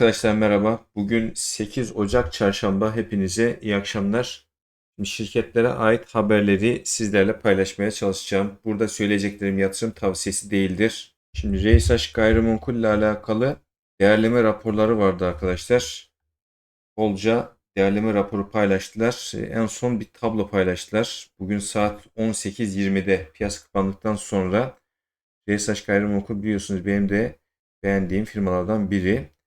Arkadaşlar merhaba. Bugün 8 Ocak Çarşamba. Hepinize iyi akşamlar. Şirketlere ait haberleri sizlerle paylaşmaya çalışacağım. Burada söyleyeceklerim yatırım tavsiyesi değildir. Şimdi Reysaş Gayrimenkul ile alakalı değerleme raporları vardı arkadaşlar. Bolca değerleme raporu paylaştılar. Ee, En son bir tablo paylaştılar. Bugün saat 18.20'de piyasa kapandıktan sonra Reysaş Gayrimenkul biliyorsunuz benim de beğendiğim firmalardan biri.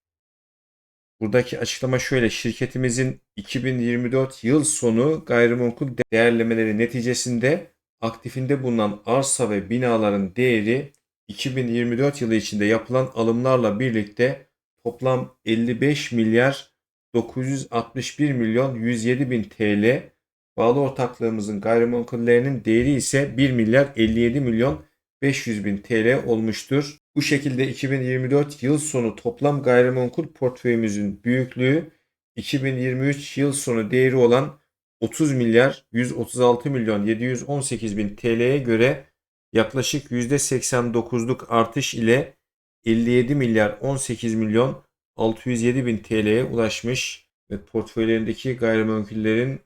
Buradaki açıklama şöyle. Şirketimizin 2024 yıl sonu gayrimenkul değerlemeleri neticesinde aktifinde bulunan arsa ve binaların değeri 2024 yılı içinde yapılan alımlarla birlikte toplam 55 milyar 961 milyon 107 bin TL. Bağlı ortaklığımızın gayrimenkullerinin değeri ise 1 milyar 57 milyon 500 bin TL olmuştur. Bu şekilde 2024 yıl sonu toplam gayrimenkul portföyümüzün büyüklüğü 2023 yıl sonu değeri olan 30 milyar 136 milyon 718 bin TL'ye göre yaklaşık %89'luk artış ile 57 milyar 18 milyon 607 bin TL'ye ulaşmış ve portföylerindeki gayrimenkullerin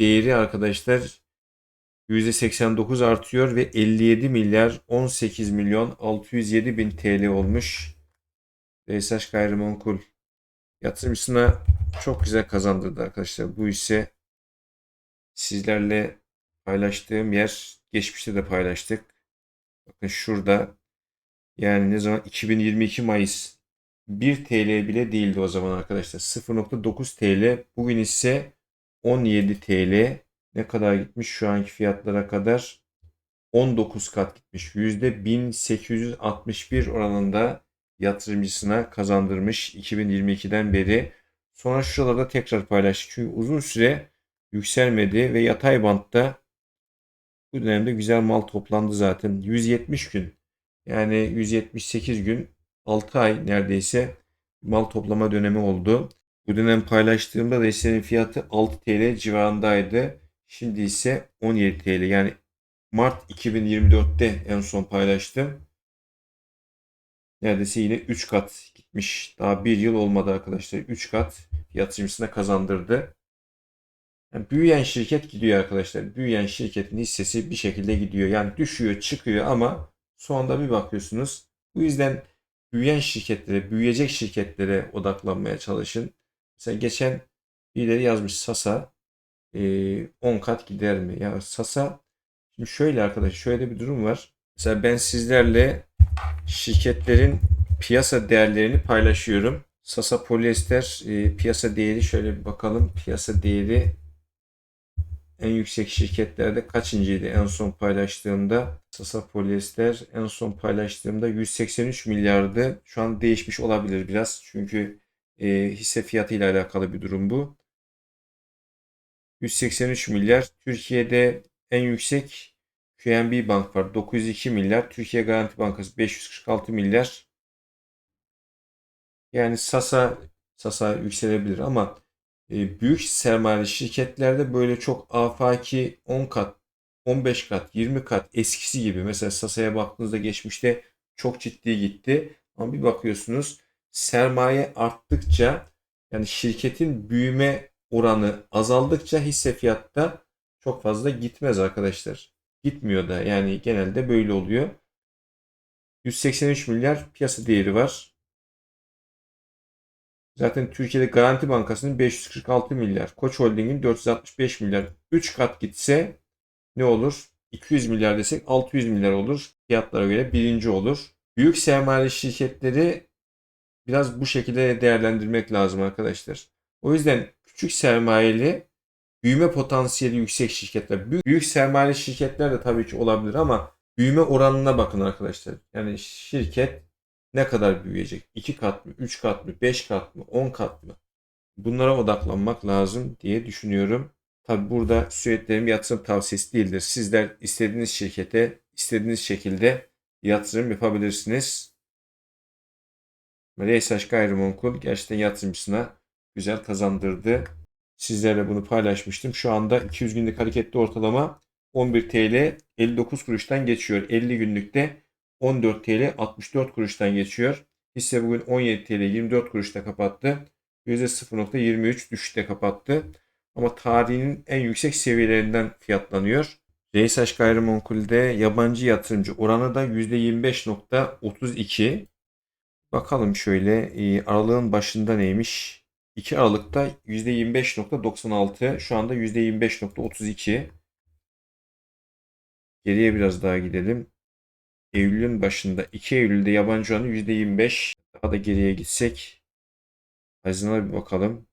değeri arkadaşlar %89 artıyor ve 57 milyar 18 milyon 607 bin TL olmuş. Reysaş Gayrimenkul yatırımcısına çok güzel kazandırdı arkadaşlar. Bu ise sizlerle paylaştığım yer geçmişte de paylaştık. Bakın şurada yani ne zaman 2022 Mayıs 1 TL bile değildi o zaman arkadaşlar. 0.9 TL. Bugün ise 17 TL. Ne kadar gitmiş şu anki fiyatlara kadar? 19 kat gitmiş. %1861 oranında yatırımcısına kazandırmış 2022'den beri. Sonra şuralarda tekrar paylaştık. Çünkü uzun süre yükselmedi ve yatay bantta bu dönemde güzel mal toplandı zaten. 170 gün yani 178 gün 6 ay neredeyse mal toplama dönemi oldu. Bu dönem paylaştığımda da hissenin fiyatı 6 TL civarındaydı. Şimdi ise 17 TL. Yani Mart 2024'te en son paylaştım. Neredeyse yine 3 kat gitmiş. Daha bir yıl olmadı arkadaşlar. 3 kat yatırımcısına kazandırdı. Yani büyüyen şirket gidiyor arkadaşlar. Büyüyen şirketin hissesi bir şekilde gidiyor. Yani düşüyor, çıkıyor ama sonunda bir bakıyorsunuz. Bu yüzden büyüyen şirketlere, büyüyecek şirketlere odaklanmaya çalışın. Mesela geçen birileri yazmış Sasa e, 10 kat gider mi? Ya Sasa şimdi şöyle arkadaş şöyle bir durum var. Mesela ben sizlerle şirketlerin piyasa değerlerini paylaşıyorum. Sasa polyester e, piyasa değeri şöyle bir bakalım. Piyasa değeri en yüksek şirketlerde kaçıncıydı en son paylaştığımda? Sasa polyester en son paylaştığımda 183 milyardı. Şu an değişmiş olabilir biraz. Çünkü e, hisse fiyatı ile alakalı bir durum bu. 183 milyar. Türkiye'de en yüksek QNB Bank var. 902 milyar. Türkiye Garanti Bankası 546 milyar. Yani Sasa Sasa yükselebilir ama e, büyük sermayeli şirketlerde böyle çok afaki 10 kat, 15 kat, 20 kat eskisi gibi. Mesela Sasa'ya baktığınızda geçmişte çok ciddi gitti. Ama bir bakıyorsunuz sermaye arttıkça yani şirketin büyüme oranı azaldıkça hisse fiyatta çok fazla gitmez arkadaşlar. Gitmiyor da yani genelde böyle oluyor. 183 milyar piyasa değeri var. Zaten Türkiye'de Garanti Bankası'nın 546 milyar, Koç Holding'in 465 milyar. 3 kat gitse ne olur? 200 milyar desek 600 milyar olur. Fiyatlara göre birinci olur. Büyük sermayeli şirketleri biraz bu şekilde değerlendirmek lazım arkadaşlar. O yüzden küçük sermayeli büyüme potansiyeli yüksek şirketler. Büyük, büyük sermayeli şirketler de tabii ki olabilir ama büyüme oranına bakın arkadaşlar. Yani şirket ne kadar büyüyecek? 2 kat mı, 3 kat mı, 5 kat mı, 10 kat mı? Bunlara odaklanmak lazım diye düşünüyorum. Tabi burada sürekli yatırım tavsiyesi değildir. Sizler istediğiniz şirkete istediğiniz şekilde yatırım yapabilirsiniz. RSH Gayrimenkul gerçekten yatırımcısına güzel kazandırdı. Sizlerle bunu paylaşmıştım. Şu anda 200 günlük hareketli ortalama 11 TL 59 kuruştan geçiyor. 50 günlükte 14 TL 64 kuruştan geçiyor. Hisse bugün 17 TL 24 kuruşta kapattı. %0.23 düşüşte kapattı. Ama tarihinin en yüksek seviyelerinden fiyatlanıyor. RSH Gayrimenkul'de yabancı yatırımcı oranı da %25.32. Bakalım şöyle e, aralığın başında neymiş? 2 Aralık'ta %25.96 şu anda %25.32. Geriye biraz daha gidelim. Eylül'ün başında 2 Eylül'de yabancı oranı %25. Daha da geriye gitsek Haziran'a bir bakalım.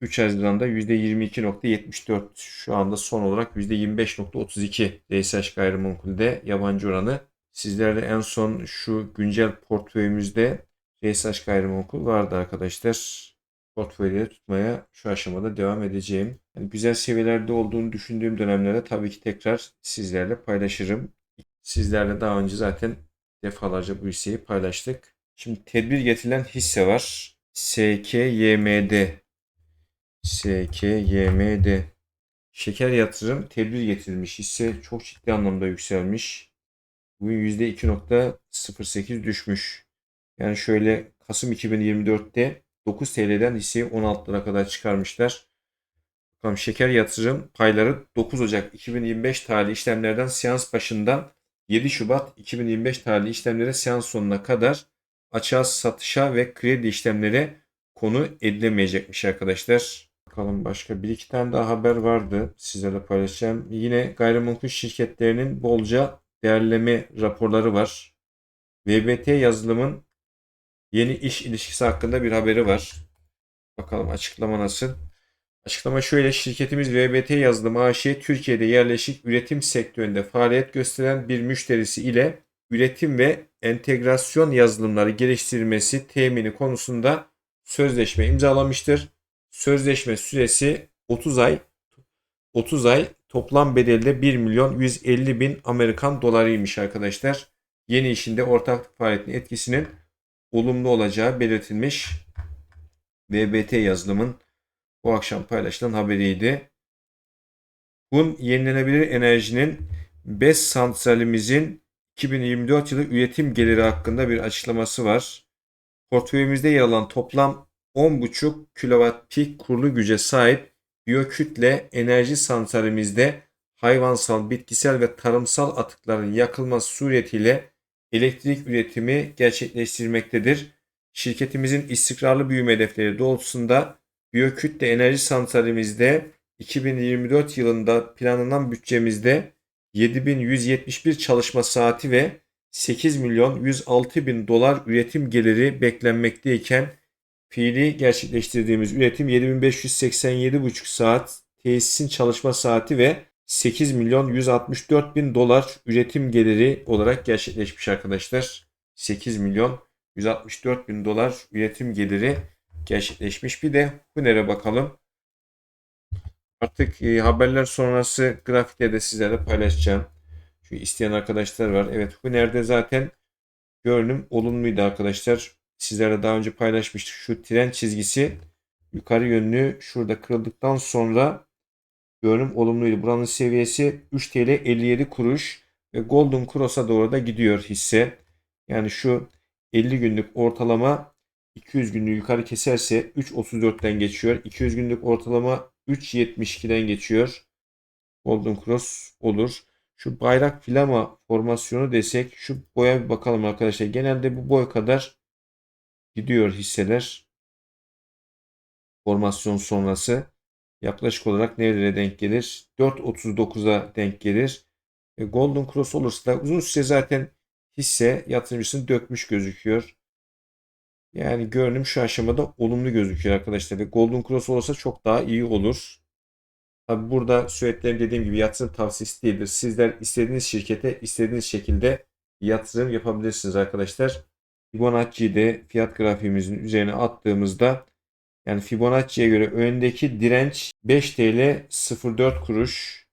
3 Haziran'da %22.74 şu anda son olarak %25.32 DSH gayrimenkulde yabancı oranı. Sizlerle en son şu güncel portföyümüzde DSH gayrimenkul vardı arkadaşlar. Portföyleri tutmaya şu aşamada devam edeceğim. Yani güzel seviyelerde olduğunu düşündüğüm dönemlerde tabii ki tekrar sizlerle paylaşırım. Sizlerle daha önce zaten defalarca bu hisseyi paylaştık. Şimdi tedbir getirilen hisse var. SKYMD SKYMD Şeker yatırım tedbir getirilmiş hisse çok ciddi anlamda yükselmiş. Bugün %2.08 düşmüş. Yani şöyle Kasım 2024'te 9 TL'den hisseyi 16 lira kadar çıkarmışlar. Bakalım şeker yatırım payları 9 Ocak 2025 tarihli işlemlerden seans başından 7 Şubat 2025 tarihli işlemlere seans sonuna kadar açığa satışa ve kredi işlemlere konu edilemeyecekmiş arkadaşlar. Bakalım başka bir iki tane daha haber vardı. Sizlerle paylaşacağım. Yine gayrimenkul şirketlerinin bolca değerleme raporları var. VBT yazılımın yeni iş ilişkisi hakkında bir haberi var. Bakalım açıklama nasıl? Açıklama şöyle. Şirketimiz VBT yazılım AŞ Türkiye'de yerleşik üretim sektöründe faaliyet gösteren bir müşterisi ile üretim ve entegrasyon yazılımları geliştirilmesi temini konusunda sözleşme imzalamıştır. Sözleşme süresi 30 ay 30 ay toplam bedelde 1 milyon 150 bin Amerikan dolarıymış arkadaşlar. Yeni işinde ortak faaliyetin etkisinin olumlu olacağı belirtilmiş. VBT yazılımın bu akşam paylaşılan haberiydi. Hun yenilenebilir enerjinin BES santralimizin 2024 yılı üretim geliri hakkında bir açıklaması var. Portföyümüzde yer alan toplam 10,5 kW pik kurulu güce sahip biyokütle enerji santralimizde hayvansal, bitkisel ve tarımsal atıkların yakılması suretiyle elektrik üretimi gerçekleştirmektedir. Şirketimizin istikrarlı büyüme hedefleri doğrultusunda biyokütle enerji santralimizde 2024 yılında planlanan bütçemizde 7171 çalışma saati ve 8 milyon 106 bin dolar üretim geliri beklenmekteyken fiili gerçekleştirdiğimiz üretim 7587,5 saat tesisin çalışma saati ve 8 milyon 164 bin dolar üretim geliri olarak gerçekleşmiş arkadaşlar. 8 milyon 164 bin dolar üretim geliri gerçekleşmiş. Bir de Huner'e bakalım. Artık e, haberler sonrası grafikte de sizlerle paylaşacağım. Çünkü isteyen arkadaşlar var. Evet Huner'de zaten görünüm olumluydu arkadaşlar. Sizlerle daha önce paylaşmıştık. Şu tren çizgisi yukarı yönlü şurada kırıldıktan sonra görünüm olumluydu. Buranın seviyesi 3 TL 57 kuruş ve Golden Cross'a doğru da gidiyor hisse. Yani şu 50 günlük ortalama 200 günlük yukarı keserse 3.34'ten geçiyor. 200 günlük ortalama 3.72'den geçiyor. Golden Cross olur. Şu bayrak flama formasyonu desek şu boya bir bakalım arkadaşlar. Genelde bu boy kadar gidiyor hisseler. Formasyon sonrası. Yaklaşık olarak nerelere denk gelir? 4.39'a denk gelir. E, Golden Cross olursa da uzun süre zaten hisse yatırımcısını dökmüş gözüküyor. Yani görünüm şu aşamada olumlu gözüküyor arkadaşlar. Ve Golden Cross olursa çok daha iyi olur. Tabi burada sürekli dediğim gibi yatırım tavsiyesi değildir. Sizler istediğiniz şirkete istediğiniz şekilde yatırım yapabilirsiniz arkadaşlar. Fibonacci'de fiyat grafiğimizin üzerine attığımızda yani Fibonacci'ye göre öndeki direnç 5 TL 04 kuruş.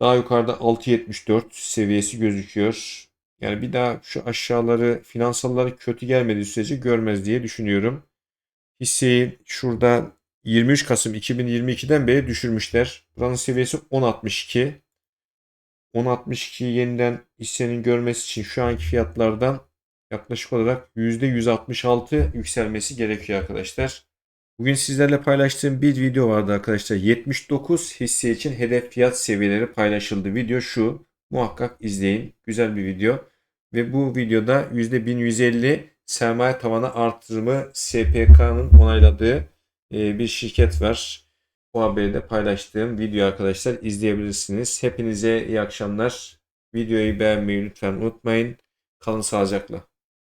Daha yukarıda 6.74 seviyesi gözüküyor. Yani bir daha şu aşağıları finansalları kötü gelmediği sürece görmez diye düşünüyorum. Hisseyi şurada 23 Kasım 2022'den beri düşürmüşler. Buranın seviyesi 10.62. 10.62 yeniden hissenin görmesi için şu anki fiyatlardan yaklaşık olarak %166 yükselmesi gerekiyor arkadaşlar. Bugün sizlerle paylaştığım bir video vardı arkadaşlar. 79 hisse için hedef fiyat seviyeleri paylaşıldı. Video şu. Muhakkak izleyin. Güzel bir video. Ve bu videoda %1150 sermaye tavanı artırımı SPK'nın onayladığı e, bir şirket var. Bu haberi de paylaştığım video arkadaşlar izleyebilirsiniz. Hepinize iyi akşamlar. Videoyu beğenmeyi lütfen unutmayın. Kalın sağlıcakla.